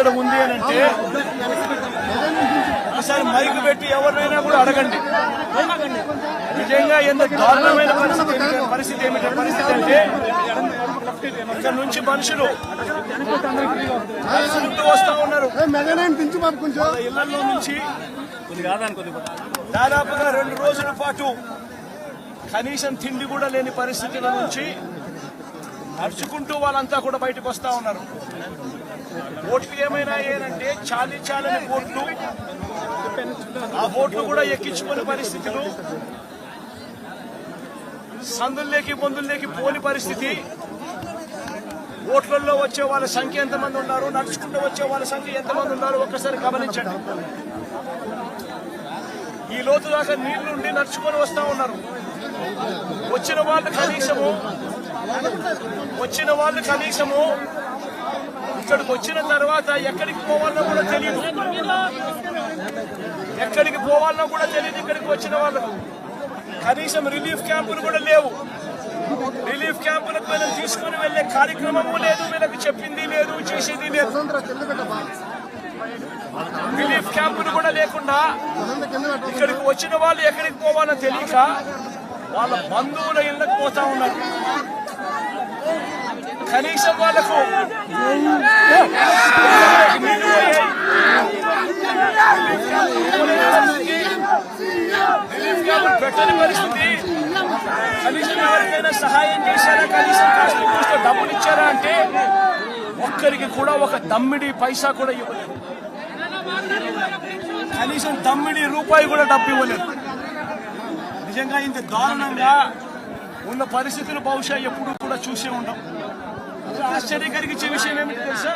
ఎక్కడ ఉంది అని అంటే ఒకసారి మైక్ పెట్టి ఎవరినైనా కూడా అడగండి. నిజంగా ఎంత దారుణమైన పరిస్థితి పరిస్థితి ఏమిటి? పరిస్థితి అంటే ఇక్కడ నుంచి మనుషులు వస్తా ఉన్నారు. ఇళ్ళలో నుంచి దాదాపుగా రెండు రోజుల పాటు కనీసం తిండి కూడా లేని పరిస్థితుల నుంచి నడుచుకుంటూ వాళ్ళంతా కూడా బయటకు వస్తా ఉన్నారు. ఓట్లు ఏమైనా ఏంటంటే చాలి చాలని ఓట్లు. ఆ ఓట్లు కూడా ఎక్కించుకునే పరిస్థితులు. సందుల్లోకి బొందుల్లోకి పోని పరిస్థితి. ఓట్లలో వచ్చే వాళ్ళ సంఖ్య ఎంతమంది ఉన్నారు? నడుచుకుంటూ వచ్చే వాళ్ళ సంఖ్య ఎంతమంది ఉన్నారు? ఒక్కసారి గమనించండి. ఈ లోతు దాకా నీళ్ళుండి నడుచుకొని వస్తా ఉన్నారు. వచ్చిన వాళ్ళు కనీసము. వచ్చిన వాళ్ళు కనీసము. ఇక్కడికి వచ్చిన తర్వాత ఎక్కడికి పోవాలన్నా కూడా తెలియదు. ఎక్కడికి పోవాలన్నా కూడా తెలియదు ఇక్కడికి వచ్చిన వాళ్ళకు కనీసం రిలీఫ్ క్యాంపులు కూడా లేవు. రిలీఫ్ క్యాంపులకు వీళ్ళని తీసుకుని వెళ్ళే కార్యక్రమము లేదు వీళ్ళకి చెప్పింది లేదు చేసేది లేదు. రిలీఫ్ క్యాంపులు కూడా లేకుండా ఇక్కడికి వచ్చిన వాళ్ళు ఎక్కడికి పోవాలో తెలియక వాళ్ళ బంధువుల ఇళ్ళకి పోతా ఉన్నారు. కనీసం వాళ్ళకు రిలీఫ్ క్యాంపులు పెట్టని పరిస్థితి. కనీసం ఎవరికైనా సహాయం చేశారా? కనీసం కాస్త డబ్బులు ఇచ్చారా అంటే ఒక్కరికి కూడా ఒక దమ్మిడి పైసా కూడా ఇవ్వలేదు. కనీసం తమ్మిడి రూపాయి కూడా డబ్బు ఇవ్వలేదు. నిజంగా ఇంత దారుణంగా ఉన్న పరిస్థితులు బహుశా ఎప్పుడు కూడా చూసే ఉండం. ఆశ్చర్యం కలిగించే విషయం ఏమిటి తెలుసా?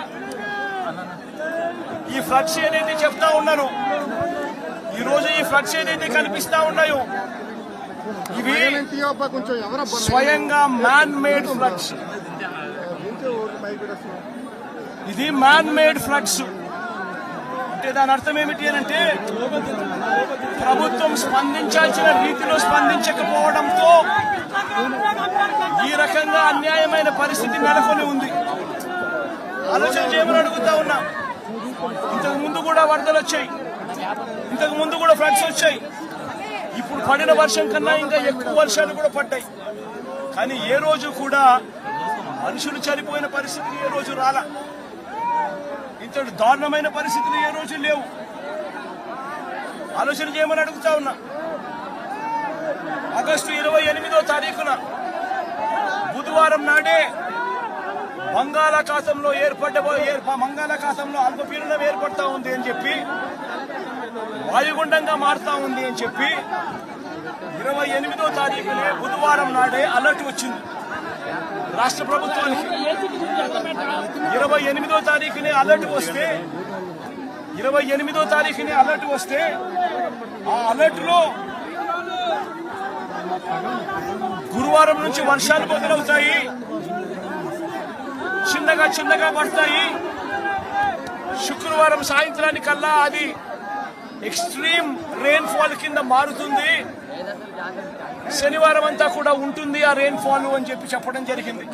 ఈ ఫ్లక్స్ ఏదైతే చెప్తా ఉన్నాను ఈ రోజు ఈ ఫ్లక్స్ ఏదైతే కనిపిస్తా ఉన్నాయో ఇవి స్వయంగా మ్యాన్ మేడ్ ఫ్లక్స్ ఇది మ్యాన్ మేడ్ ఫ్లక్స్ అంటే దాని అర్థం ఏమిటి అని అంటే ప్రభుత్వం స్పందించాల్సిన రీతిలో స్పందించకపోవడంతో ఈ రకంగా అన్యాయమైన పరిస్థితి నెలకొని ఉంది. ఆలోచన చేయమని అడుగుతా ఉన్నా. ఇంతకు ముందు కూడా వరదలు వచ్చాయి. ఇంతకు ముందు కూడా ఫ్లడ్స్ వచ్చాయి. ఇప్పుడు పడిన వర్షం కన్నా ఇంకా ఎక్కువ వర్షాలు కూడా పడ్డాయి. కానీ ఏ రోజు కూడా మనుషులు చనిపోయిన పరిస్థితి ఏ రోజు రాలా. ఇంతటి దారుణమైన పరిస్థితులు ఏ రోజు లేవు. ఆలోచన చేయమని అడుగుతా ఉన్నా. ఆగస్టు ఇరవై ఎనిమిదో తారీఖున బుధవారం నాడే బంగాళాఖాతంలో ఏర్పడ్డ బంగాళాఖాతంలో అల్పపీడనం ఏర్పడతా ఉంది అని చెప్పి వాయుగుండంగా మారుతా ఉంది అని చెప్పి ఇరవై ఎనిమిదో తారీఖునే బుధవారం నాడే అలర్ట్ వచ్చింది. రాష్ట్ర ప్రభుత్వానికి ఇరవై ఎనిమిదో తారీఖునే అలర్ట్ వస్తే ఇరవై ఎనిమిదో తారీఖునే అలర్ట్ వస్తే ఆ అలర్ట్లో గురువారం నుంచి వర్షాలు మొదలవుతాయి. చిన్నగా చిన్నగా పడతాయి. శుక్రవారం సాయంత్రానికల్లా అది ఎక్స్ట్రీమ్ రెయిన్ ఫాల్ కింద మారుతుంది. శనివారం అంతా కూడా ఉంటుంది ఆ రెయిన్ ఫాల్ అని చెప్పి చెప్పడం జరిగింది.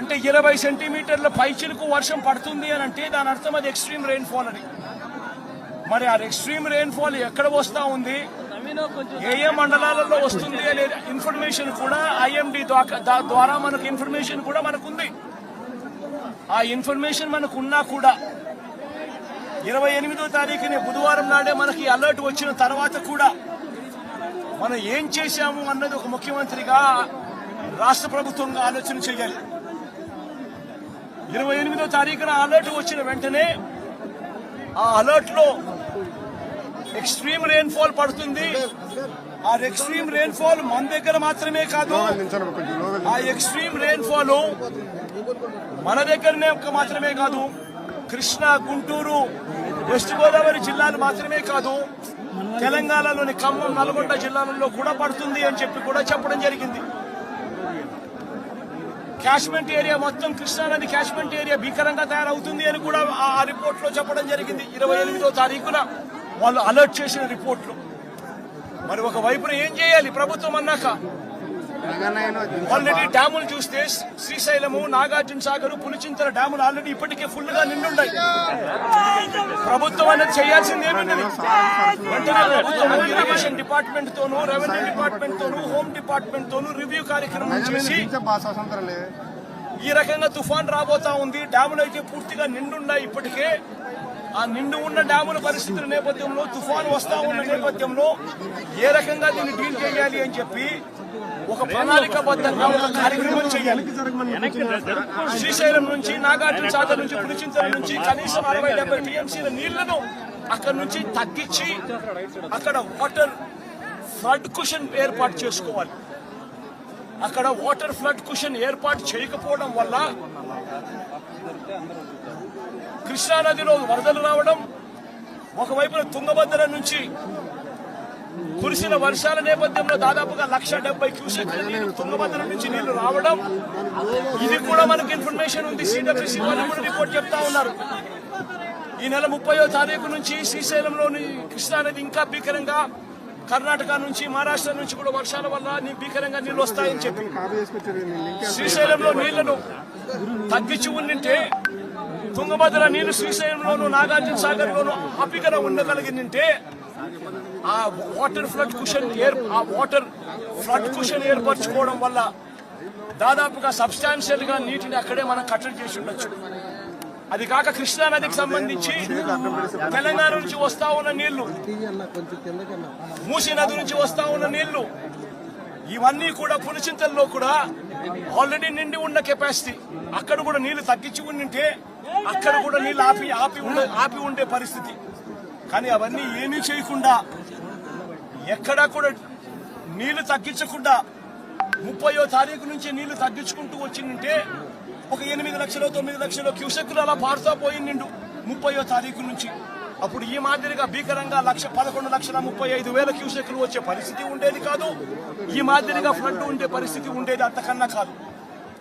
అంటే ఇరవై సెంటీమీటర్ల పైచిలకు వర్షం పడుతుంది అని అంటే దాని అర్థం అది ఎక్స్ట్రీమ్ రెయిన్ ఫాల్ అని. మరి ఆ ఎక్స్ట్రీమ్ రెయిన్ ఫాల్ ఎక్కడ వస్తూ ఉంది? ఏ ఏ మండలాలలో వస్తుంది అనే ఇన్ఫర్మేషన్ కూడా ఐఎండి ద్వారా మనకు ఇన్ఫర్మేషన్ కూడా మనకుంది. ఆ ఇన్ఫర్మేషన్ మనకు ఉన్నా కూడా ఇరవై ఎనిమిదో తారీఖుని బుధవారం నాడే మనకి అలర్ట్ వచ్చిన తర్వాత కూడా మనం ఏం చేశాము అన్నది ఒక ముఖ్యమంత్రిగా రాష్ట్ర ప్రభుత్వంగా ఆలోచన చేయాలి. ఇరవై ఎనిమిదో తారీఖున అలర్ట్ వచ్చిన వెంటనే ఆ అలర్ట్లో ఎక్స్ట్రీమ్ రెయిన్ ఫాల్ పడుతుంది. ఆ ఎక్స్ట్రీమ్ రెయిన్ ఫాల్ మన దగ్గర మాత్రమే కాదు. ఆ ఎక్స్ట్రీమ్ రెయిన్ ఫాల్ మన దగ్గరనే మాత్రమే కాదు. కృష్ణా గుంటూరు వెస్ట్ గోదావరి జిల్లాలు మాత్రమే కాదు. తెలంగాణలోని ఖమ్మం నల్గొండ జిల్లాలలో కూడా పడుతుంది అని చెప్పి కూడా చెప్పడం జరిగింది. క్యాష్మెంట్ ఏరియా మొత్తం కృష్ణానది క్యాష్మెంట్ ఏరియా భీకరంగా తయారవుతుంది అని కూడా ఆ రిపోర్ట్లో చెప్పడం జరిగింది. ఇరవై ఎనిమిదో తారీఖున. వాళ్ళు అలర్ట్ చేసిన రిపోర్ట్లు. మరి ఒక వైపున ఏం చేయాలి? ప్రభుత్వం అన్నాక. ఆల్రెడీ డ్యాములు చూస్తే శ్రీశైలము నాగార్జున సాగర్ పులిచింతల డ్యాములు ఆల్రెడీ ఇప్పటికే ఫుల్గా నిండున్నాయి. ప్రభుత్వం అనేది చేయాల్సింది ఏమున్నది? వెంటనే ప్రభుత్వం ఇరిగేషన్ డిపార్ట్మెంట్ తోనూ రెవెన్యూ డిపార్ట్మెంట్ తోనూ హోమ్ డిపార్ట్మెంట్ తోనూ రివ్యూ కార్యక్రమం చేసి ఈ రకంగా తుఫాన్ రాబోతా ఉంది. డ్యాములు అయితే పూర్తిగా నిండున్నాయి ఇప్పటికే. ఆ నిండు ఉన్న డ్యాముల పరిస్థితుల నేపథ్యంలో తుఫాను వస్తా ఉన్న నేపథ్యంలో ఏ రకంగా దీన్ని డీల్ చేయాలి అని చెప్పి ఒక ప్రణాళికబద్ధంగా ఒక కార్యక్రమం చేయాలి. శ్రీశైలం నుంచి నాగార్జున సాగర్ నుంచి పులిచింతల నుంచి కనీసం అరవై డెబ్బై టీఎంసీల నీళ్ళను అక్కడ నుంచి తగ్గించి అక్కడ వాటర్ ఫ్లడ్ కుషన్ ఏర్పాటు చేసుకోవాలి. అక్కడ వాటర్ ఫ్లడ్ కుషన్ ఏర్పాటు చేయకపోవడం వల్ల కృష్ణానదిలో వరదలు రావడం ఒకవైపున తుంగభద్ర నుంచి కురిసిన వర్షాల నేపథ్యంలో దాదాపుగా లక్ష డెబ్బై క్యూసెక్ల నీళ్ళు తుంగభద్ర నుంచి నీళ్ళు రావడం. ఇది కూడా మనకి ఇన్ఫర్మేషన్ ఉంది. సిడబ్ల్యూసీ వాళ్ళు కూడా రిపోర్ట్ చెప్తా ఉన్నారు. ఈ నెల ముప్పయో తారీఖు నుంచి శ్రీశైలంలోని కృష్ణానది ఇంకా భీకరంగా కర్ణాటక నుంచి మహారాష్ట్ర నుంచి కూడా వర్షాల వల్ల నీ భీకరంగా నీళ్ళు వస్తాయని చెప్పి. శ్రీశైలంలో నీళ్ళను తగ్గించి ఉండింటే తుంగభద్ర నీరు శ్రీశైలంలోను నాగార్జున సాగర్ లోను ఆపికన ఉండగలిగిందంటే ఆ వాటర్ ఫ్లడ్ కుషన్ ఏర్ ఆ వాటర్ ఫ్లడ్ కుషన్ ఏర్పరచుకోవడం వల్ల దాదాపుగా సబ్స్టాన్షియల్గా నీటిని అక్కడే మనం కట్టడి చేసి ఉండొచ్చు. అది కాక కృష్ణా నదికి సంబంధించి తెలంగాణ నుంచి వస్తా ఉన్న నీళ్ళు మూసీ నది నుంచి వస్తా ఉన్న నీళ్ళు ఇవన్నీ కూడా పులిచింతల్లో కూడా ఆల్రెడీ నిండి ఉన్న కెపాసిటీ. అక్కడ కూడా నీళ్ళు తగ్గించి ఉండింటే అక్కడ కూడా నీళ్ళు ఆపి ఆపి ఉండే ఆపి ఉండే పరిస్థితి. కానీ అవన్నీ ఏమీ చేయకుండా ఎక్కడా కూడా నీళ్ళు తగ్గించకుండా ముప్పయో తారీఖు నుంచి నీళ్ళు తగ్గించుకుంటూ వచ్చిందంటే ఒక ఎనిమిది లక్షలు తొమ్మిది లక్షలు క్యూసెక్కులు అలా పారుతా పోయిండు ముప్పయో తారీఖు నుంచి. అప్పుడు ఈ మాదిరిగా భీకరంగా లక్ష పదకొండు లక్షల ముప్పై ఐదు వేల క్యూసెక్కులు వచ్చే పరిస్థితి ఉండేది కాదు. ఈ మాదిరిగా ఫ్లడ్ ఉండే పరిస్థితి ఉండేది అంతకన్నా కాదు.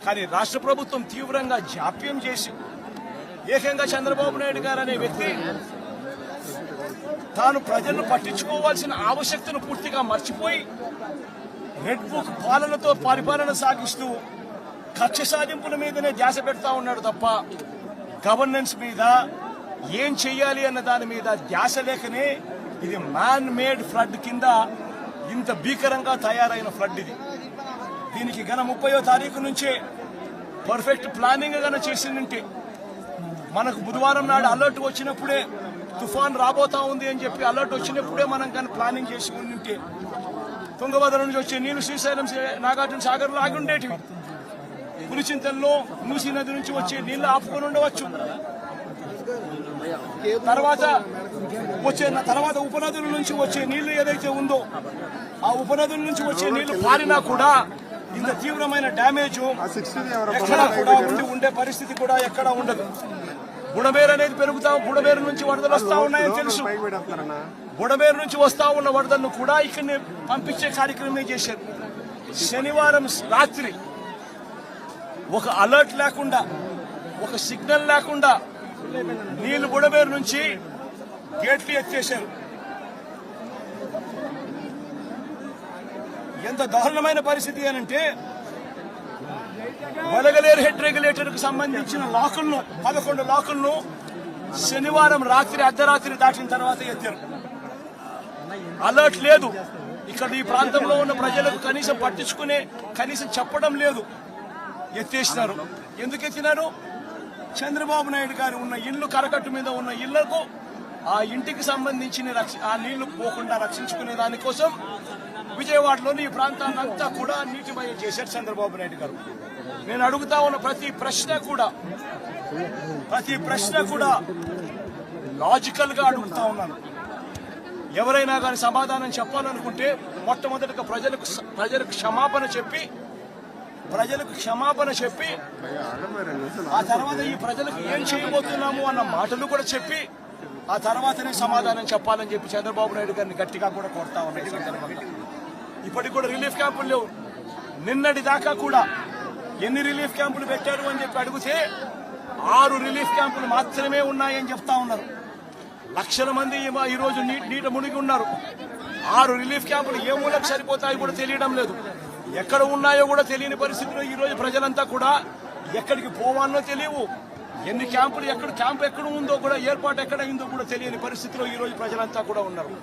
కానీ రాష్ట్ర ప్రభుత్వం తీవ్రంగా జాప్యం చేసి ఏకంగా చంద్రబాబు నాయుడు గారు అనే వ్యక్తి. తాను ప్రజలను పట్టించుకోవాల్సిన ఆవశ్యకతను పూర్తిగా మర్చిపోయి రెడ్ బుక్ పాలనతో పరిపాలన సాగిస్తూ కక్ష సాధింపుల మీదనే ధ్యాస పెడతా ఉన్నాడు తప్ప గవర్నెన్స్ మీద ఏం చెయ్యాలి అన్న దాని మీద ధ్యాస లేకనే ఇది మ్యాన్ మేడ్ ఫ్లడ్ కింద ఇంత భీకరంగా తయారైన ఫ్లడ్ ఇది. దీనికి గన ముప్పయో తారీఖు నుంచే పర్ఫెక్ట్ ప్లానింగ్ గన చేసిందంటే మనకు బుధవారం నాడు అలర్ట్ వచ్చినప్పుడే తుఫాన్ రాబోతా ఉంది అని చెప్పి అలర్ట్ వచ్చినప్పుడే మనం కానీ ప్లానింగ్ చేసి ఉంటే తుంగభద్ర నుంచి వచ్చే నీళ్ళు శ్రీశైలం నాగార్జున సాగర్లో ఆగి ఉండేటివి పులిచింతల్లో మూసీ నది నుంచి వచ్చే నీళ్ళు ఆపుకొని ఉండవచ్చు. తర్వాత వచ్చే తర్వాత ఉపనదుల నుంచి వచ్చే నీళ్ళు ఏదైతే ఉందో ఆ ఉపనదుల నుంచి వచ్చే నీళ్ళు పారినా కూడా ఇంత తీవ్రమైన డ్యామేజ్ ఎక్కడా కూడా ఉండి ఉండే పరిస్థితి కూడా ఎక్కడా ఉండదు. బుడమేరు అనేది పెరుగుతా బుడమేరు నుంచి వరదలు వస్తా ఉన్నాయని తెలుసు. బుడమేరు నుంచి వస్తా ఉన్న వరదలను కూడా ఇక్కడిని పంపించే కార్యక్రమం చేశారు. శనివారం రాత్రి ఒక అలర్ట్ లేకుండా ఒక సిగ్నల్ లేకుండా నీళ్ళు బుడమేరు నుంచి గేట్లు ఎత్తేశారు. ఎంత దారుణమైన పరిస్థితి అనంటే వలగలేరు హెడ్ రెగ్యులేటర్కు సంబంధించిన లాకులను పదకొండు లాకులను శనివారం రాత్రి అర్ధరాత్రి దాటిన తర్వాత ఎత్తారు. అలర్ట్ లేదు. ఇక్కడ ఈ ప్రాంతంలో ఉన్న ప్రజలకు కనీసం పట్టించుకునే కనీసం చెప్పడం లేదు. ఎత్తేసినారు. ఎందుకు ఎత్తినారు? చంద్రబాబు నాయుడు గారు ఉన్న ఇల్లు కరకట్టు మీద ఉన్న ఇళ్ళకు ఆ ఇంటికి సంబంధించిన రక్ష- ఆ నీళ్ళు పోకుండా రక్షించుకునే దానికోసం విజయవాడలోని ఈ ప్రాంతాన్ని అంతా కూడా నీటిమయం చేశారు చంద్రబాబు నాయుడు గారు. నేను అడుగుతా ఉన్న ప్రతి ప్రశ్న కూడా ప్రతి ప్రశ్న కూడా లాజికల్గా అడుగుతా ఉన్నాను. ఎవరైనా కానీ సమాధానం చెప్పాలనుకుంటే మొట్టమొదటిగా ప్రజలకు ప్రజలకు క్షమాపణ చెప్పి ప్రజలకు క్షమాపణ చెప్పి ఆ తర్వాత ఈ ప్రజలకు ఏం చేయబోతున్నాము అన్న మాటలు కూడా చెప్పి ఆ తర్వాతనే సమాధానం చెప్పాలని చెప్పి చంద్రబాబు నాయుడు గారిని గట్టిగా కూడా కొడతా ఉన్నాయి ఇప్పటికి కూడా రిలీఫ్ క్యాంపులు లేవు. నిన్నటి దాకా కూడా ఎన్ని రిలీఫ్ క్యాంపులు పెట్టారు అని చెప్పి అడిగితే ఆరు రిలీఫ్ క్యాంపులు మాత్రమే ఉన్నాయని చెప్తా ఉన్నారు. లక్షల మంది ఈరోజు ఈ రోజు నీట మునిగి ఉన్నారు. ఆరు రిలీఫ్ క్యాంపులు ఏ మూలకు సరిపోతాయో కూడా తెలియడం లేదు. ఎక్కడ ఉన్నాయో కూడా తెలియని పరిస్థితిలో ఈరోజు ప్రజలంతా కూడా ఎక్కడికి పోవాలో తెలియవు. ఎన్ని క్యాంపులు ఎక్కడ క్యాంప్ ఎక్కడ ఉందో కూడా ఏర్పాటు ఎక్కడ అయిందో కూడా తెలియని పరిస్థితిలో ఈ రోజు ప్రజలంతా కూడా ఉన్నారు.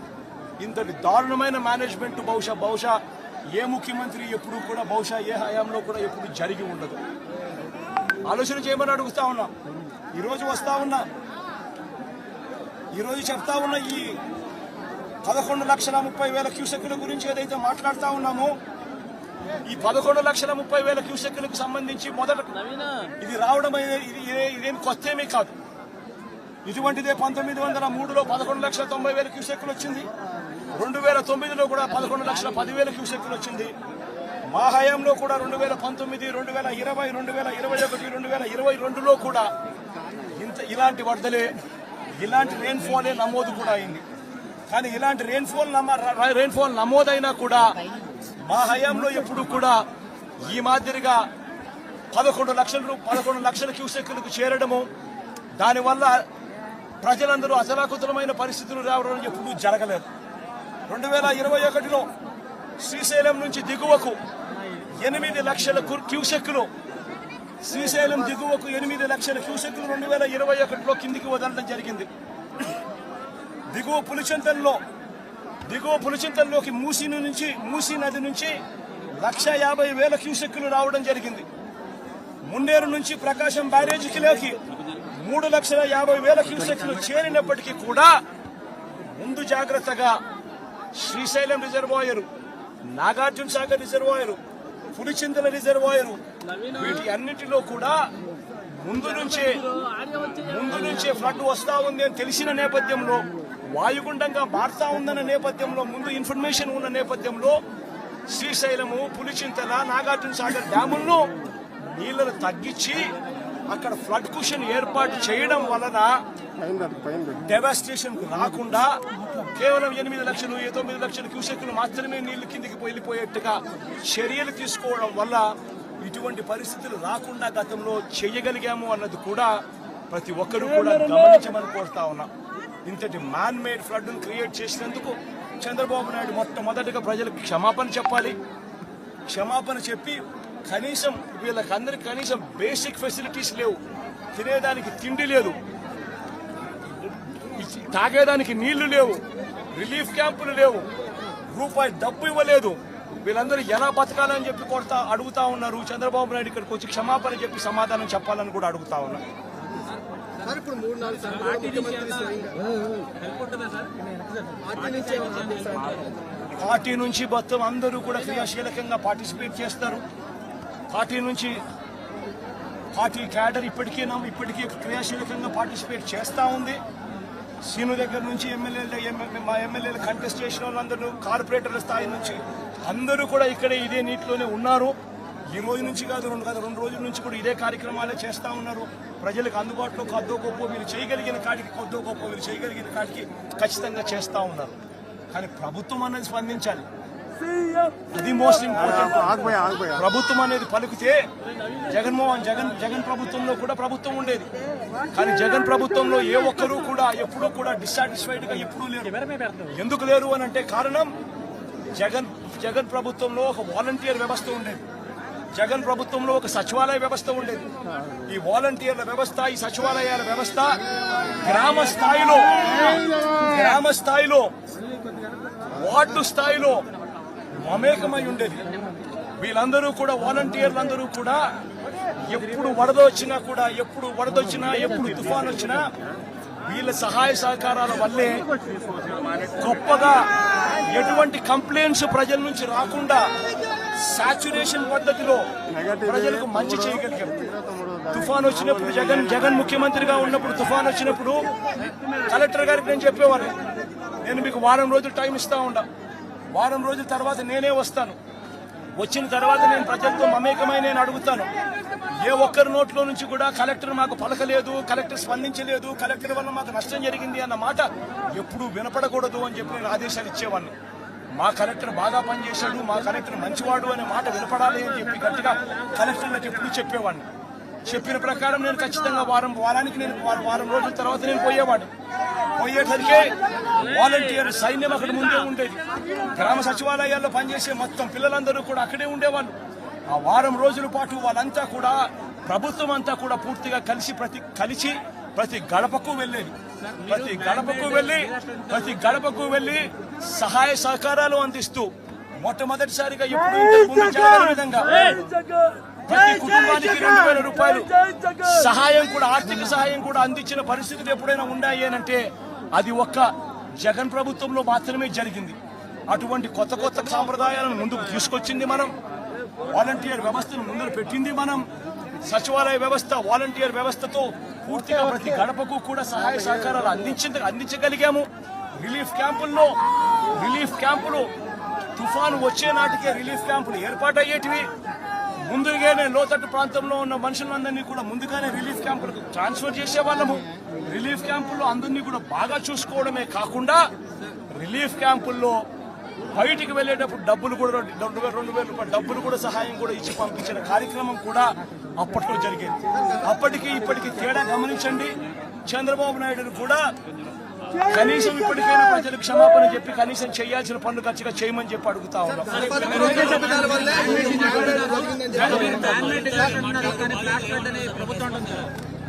ఇంతటి దారుణమైన మేనేజ్మెంట్ బహుశా బహుశా ఏ ముఖ్యమంత్రి ఎప్పుడు కూడా బహుశా ఏ హయాంలో కూడా ఎప్పుడు జరిగి ఉండదు. ఆలోచన చేయమని అడుగుతా ఉన్నా. ఈరోజు వస్తా ఉన్నా. ఈరోజు చెప్తా ఉన్న ఈ పదకొండు లక్షల ముప్పై వేల క్యూసెక్కుల గురించి ఏదైతే మాట్లాడుతా ఉన్నామో ఈ పదకొండు లక్షల ముప్పై వేల క్యూసెక్కులకు సంబంధించి మొదట ఇది రావడం ఇది ఇదే- ఇదేం కొత్త ఏమీ కాదు. ఇటువంటిదే పంతొమ్మిది వందల మూడులో పదకొండు లక్షల తొంభై వేల క్యూసెక్కులు వచ్చింది రెండు వేల తొమ్మిదిలో కూడా పదకొండు లక్షల పదివేల క్యూసెక్లు వచ్చింది. మా హయాంలో కూడా రెండు వేల పంతొమ్మిది రెండు వేల ఇరవై రెండు వేల ఇరవై ఒకటి రెండు వేల ఇరవై రెండులో కూడా ఇంత ఇలాంటి వరదలే ఇలాంటి రెయిన్ఫాలే నమోదు కూడా అయింది. కానీ ఇలాంటి రెయిన్ఫాల్ రెయిన్ఫాల్ నమోదైనా కూడా మా హయాంలో ఎప్పుడు కూడా ఈ మాదిరిగా పదకొండు లక్షలు పదకొండు లక్షల క్యూసెక్కులకు చేరడము దానివల్ల ప్రజలందరూ అచలాకుతలమైన పరిస్థితులు రావడం ఎప్పుడూ జరగలేదు. రెండు వేల ఇరవై ఒకటిలో శ్రీశైలం నుంచి దిగువకు ఎనిమిది లక్షల కు- క్యూసెక్కులు. శ్రీశైలం దిగువకు ఎనిమిది లక్షల క్యూసెక్కులు రెండు వేల ఇరవై ఒకటిలో కిందికి వదలడం జరిగింది. దిగువ పులిచింతల్లో దిగువ పులిచింతల్లోకి మూసి నుంచి మూసీ నది నుంచి లక్ష యాభై వేల క్యూసెక్కులు రావడం జరిగింది. మున్నేరు నుంచి ప్రకాశం బ్యారేజీకిలోకి మూడు లక్షల యాభై వేల క్యూసెక్లు చేరినప్పటికీ కూడా ముందు జాగ్రత్తగా Srisailam reservoir Nagarjuna Sagar reservoir Pulichintala reservoir వీటి అన్నిటిలో కూడా ముందు నుంచే ముందు నుంచే ఫ్లడ్ వస్తా ఉంది అని తెలిసిన నేపథ్యంలో వాయుగుండంగా మారుతా ఉందన్న నేపథ్యంలో ముందు ఇన్ఫర్మేషన్ ఉన్న నేపథ్యంలో శ్రీశైలము పులిచింతల నాగార్జున సాగర్ డ్యాములను నీళ్ళను తగ్గించి అక్కడ ఫ్లడ్ కుషన్ ఏర్పాటు చేయడం వలన డెవాస్టేషన్ రాకుండా కేవలం ఎనిమిది లక్షలు తొమ్మిది లక్షల క్యూసెక్లు మాత్రమే నీళ్ళు కిందికి వెళ్ళిపోయేట్టుగా చర్యలు తీసుకోవడం వల్ల ఇటువంటి పరిస్థితులు రాకుండా గతంలో చేయగలిగాము అన్నది కూడా ప్రతి ఒక్కరూ కూడా గమనించమని కోరుతా ఉన్నా. ఇంతటి మ్యాన్ మేడ్ ఫ్లడ్ క్రియేట్ చేసినందుకు చంద్రబాబు నాయుడు మొట్టమొదటిగా ప్రజలకు క్షమాపణ చెప్పాలి. క్షమాపణ చెప్పి కనీసం వీళ్ళకందరికి కనీసం బేసిక్ ఫెసిలిటీస్ లేవు. తినేదానికి తిండి లేదు. తాగేదానికి నీళ్ళు లేవు రిలీఫ్ క్యాంపులు లేవు. రూపాయి డబ్బు ఇవ్వలేదు. వీళ్ళందరూ ఎలా బతకాలని చెప్పి కొడతా అడుగుతా ఉన్నారు. చంద్రబాబు నాయుడు ఇక్కడికి వచ్చి క్షమాపణ చెప్పి సమాధానం చెప్పాలని కూడా అడుగుతా ఉన్నారు పార్టీ నుంచి మొత్తం అందరూ కూడా క్రియాశీలకంగా పార్టిసిపేట్ చేస్తారు. పార్టీ నుంచి పార్టీ క్యాడర్ ఇప్పటికీ ఇప్పటికీ క్రియాశీలకంగా పార్టిసిపేట్ చేస్తూ ఉంది. సీను దగ్గర నుంచి ఎమ్మెల్యేలు మా ఎమ్మెల్యేలు కంటెస్ట్ చేసిన వాళ్ళందరూ కార్పొరేటర్ల స్థాయి నుంచి అందరూ కూడా ఇక్కడే ఇదే నీటిలోనే ఉన్నారు. ఈ రోజు నుంచి కాదు రెండు కాదు రెండు రోజుల నుంచి కూడా ఇదే కార్యక్రమాలే చేస్తూ ఉన్నారు. ప్రజలకు అందుబాటులో కొద్దో గొప్ప వీళ్ళు చేయగలిగిన కాడికి కొద్దో గొప్ప వీళ్ళు చేయగలిగిన కాడికి ఖచ్చితంగా చేస్తూ ఉన్నారు. కానీ ప్రభుత్వం అనేది స్పందించాలి. అది మోస్ట్ ఇంపార్టెంట్ ప్రభుత్వం అనేది పలికితే జగన్మోహన్ జగన్ జగన్ ప్రభుత్వంలో కూడా ప్రభుత్వం ఉండేది. కానీ జగన్ ప్రభుత్వంలో ఏ ఒక్కరూ కూడా ఎప్పుడూ కూడా డిస్సాటిస్ఫైడ్గా ఎప్పుడూ లేరు. ఎందుకు లేరు అని అంటే కారణం జగన్ జగన్ ప్రభుత్వంలో ఒక వాలంటీర్ వ్యవస్థ ఉండేది. జగన్ ప్రభుత్వంలో ఒక సచివాలయ వ్యవస్థ ఉండేది. ఈ వాలంటీర్ల వ్యవస్థ ఈ సచివాలయాల వ్యవస్థ గ్రామ స్థాయిలో గ్రామ స్థాయిలో వార్డు స్థాయిలో మమేకమై ఉండేది. వీళ్ళందరూ కూడా వాలంటీర్లందరూ కూడా ఎప్పుడు వరద వచ్చినా కూడా ఎప్పుడు వరద వచ్చినా ఎప్పుడు తుఫాన్ వచ్చినా వీళ్ళ సహాయ సహకారాల వల్లే గొప్పగా ఎటువంటి కంప్లైంట్స్ ప్రజల నుంచి రాకుండా సాచురేషన్ పద్ధతిలో ప్రజలకు మంచి చేయగలిగారు. తుఫాన్ వచ్చినప్పుడు జగన్ జగన్ ముఖ్యమంత్రిగా ఉన్నప్పుడు తుఫాన్ వచ్చినప్పుడు కలెక్టర్ గారికి నేను చెప్పేవారు నేను మీకు వారం రోజులు టైం ఇస్తా ఉండా. వారం రోజుల తర్వాత నేనే వస్తాను. వచ్చిన తర్వాత నేను ప్రజలతో మమేకమై నేను అడుగుతాను. ఏ ఒక్కరి నోట్లో నుంచి కూడా కలెక్టర్ మాకు పలకలేదు కలెక్టర్ స్పందించలేదు కలెక్టర్ వల్ల మాకు నష్టం జరిగింది అన్న మాట ఎప్పుడూ వినపడకూడదు అని చెప్పి నేను ఆదేశాలు ఇచ్చేవాడిని. మా కలెక్టర్ బాగా పనిచేశాడు మా కలెక్టర్ మంచివాడు అనే మాట వినపడాలి అని చెప్పి గట్టిగా కలెక్టర్లకు ఎప్పుడు చెప్పేవాడిని. చెప్పిన ప్రకారం నేను ఖచ్చితంగా వారం వారానికి నేను వారం- వారం రోజుల తర్వాత నేను పోయేవాడు పోయేసరికి వాలంటీర్ సైన్యం అక్కడ ముందే ఉండేది. గ్రామ సచివాలయాల్లో పనిచేసే మొత్తం పిల్లలందరూ కూడా అక్కడే ఉండేవాళ్ళు. ఆ వారం రోజుల పాటు వాళ్ళంతా కూడా ప్రభుత్వం అంతా కూడా పూర్తిగా కలిసి ప్రతి కలిసి ప్రతి గడపకు వెళ్ళేది. ప్రతి గడపకు వెళ్ళి ప్రతి గడపకు వెళ్ళి సహాయ సహకారాలు అందిస్తూ మొట్టమొదటిసారిగా ఎప్పుడు విధంగా ప్రతి కుటుంబానికి రెండు వేల రూపాయలు సహాయం కూడా ఆర్థిక సహాయం కూడా అందించిన పరిస్థితులు ఎప్పుడైనా ఉన్నాయి అంటే అది ఒక్క జగన్ ప్రభుత్వంలో మాత్రమే జరిగింది. అటువంటి కొత్త కొత్త సాంప్రదాయాలను ముందుకు తీసుకొచ్చింది మనం. వాలంటీర్ వ్యవస్థను ముందు పెట్టింది మనం. సచివాలయ వ్యవస్థ వాలంటీర్ వ్యవస్థతో పూర్తిగా ప్రతి గడపకు కూడా సహాయ సహకారాలు అందించింది అందించగలిగాము. రిలీఫ్ క్యాంపుల్లో రిలీఫ్ క్యాంపులు తుఫాను వచ్చే నాటికే రిలీఫ్ క్యాంపులు ఏర్పాటయ్యేటివి. ముందుగానే లోతట్టు ప్రాంతంలో ఉన్న మనుషులందరినీ కూడా ముందుగానే రిలీఫ్ క్యాంపులకు ట్రాన్స్ఫర్ చేసే వాళ్ళము రిలీఫ్ క్యాంపుల్లో అందరినీ కూడా బాగా చూసుకోవడమే కాకుండా రిలీఫ్ క్యాంపుల్లో బయటికి వెళ్ళేటప్పుడు డబ్బులు కూడా రెండు రెండు వేల రెండు వేల రూపాయలు డబ్బులు కూడా సహాయం కూడా ఇచ్చి పంపించిన కార్యక్రమం కూడా అప్పట్లో జరిగింది. అప్పటికి ఇప్పటికి తేడా గమనించండి. చంద్రబాబు నాయుడు కూడా కనీసం ఇప్పటికైనా ప్రజలకు క్షమాపణ చెప్పి కనీసం చేయాల్సిన పనులు ఖచ్చితంగా చేయమని చెప్పి అడుగుతా ఉన్నాం.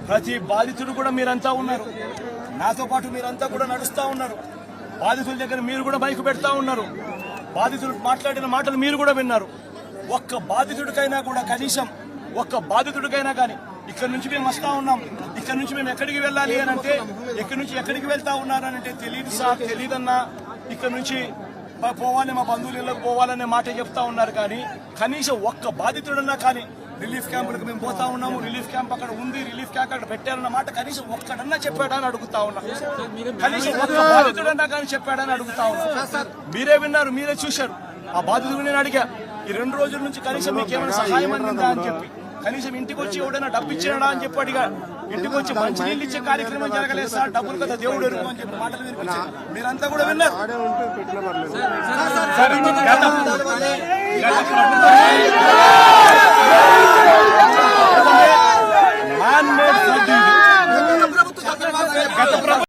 ప్రతి బాధితుడు కూడా మీరంతా ఉన్నారు నాతో పాటు మీరంతా కూడా నడుస్తా ఉన్నారు బాధితుల దగ్గర మీరు కూడా బైక్ పెడతా ఉన్నారు బాధితులు మాట్లాడిన మాటలు మీరు కూడా విన్నారు ఒక్క బాధితుడికైనా కూడా కనీసం ఒక్క బాధితుడికైనా కానీ ఇక్కడ నుంచి మేము వస్తా ఉన్నాం. ఇక్కడ నుంచి మేము ఎక్కడికి వెళ్ళాలి అని అంటే ఎక్కడి నుంచి ఎక్కడికి వెళ్తా ఉన్నారని అంటే తెలియదు సార్ తెలియదన్నా ఇక్కడ నుంచి పోవాలి మా బంధువులు ఇళ్ళకి పోవాలనే మాట చెప్తా ఉన్నారు కానీ కనీసం ఒక్క బాధితుడన్నా కానీ రిలీఫ్ క్యాంపులకు మేము పోతా ఉన్నాము. రిలీఫ్ క్యాంప్ అక్కడ ఉంది రిలీఫ్ క్యాంప్ అక్కడ పెట్టారన్న మాట కనీసం ఒక్కడన్నా చెప్పాడా అని అడుగుతా ఉన్నా. కనీసం ఒక్క బాధితుడన్నా కానీ చెప్పాడని అడుగుతా ఉన్నా. మీరే విన్నారు మీరే చూశారు. ఆ బాధితుడు నేను అడిగా ఈ రెండు రోజుల నుంచి కనీసం మీకు ఏమైనా సహాయం అందిందా అని చెప్పి. కనీసం ఇంటికి వచ్చి ఎవడైనా డబ్బు ఇచ్చినాడా అని చెప్పి అడిగా ఇంటికి వచ్చి మంచి నీళ్ళు ఇచ్చే కార్యక్రమం జరగలేదు సార్ డబ్బులు కదా దేవుడు అని చెప్పి మాటలు వినిపించారు మీరంతా కూడా విన్నారు గత ప్రభుత్వం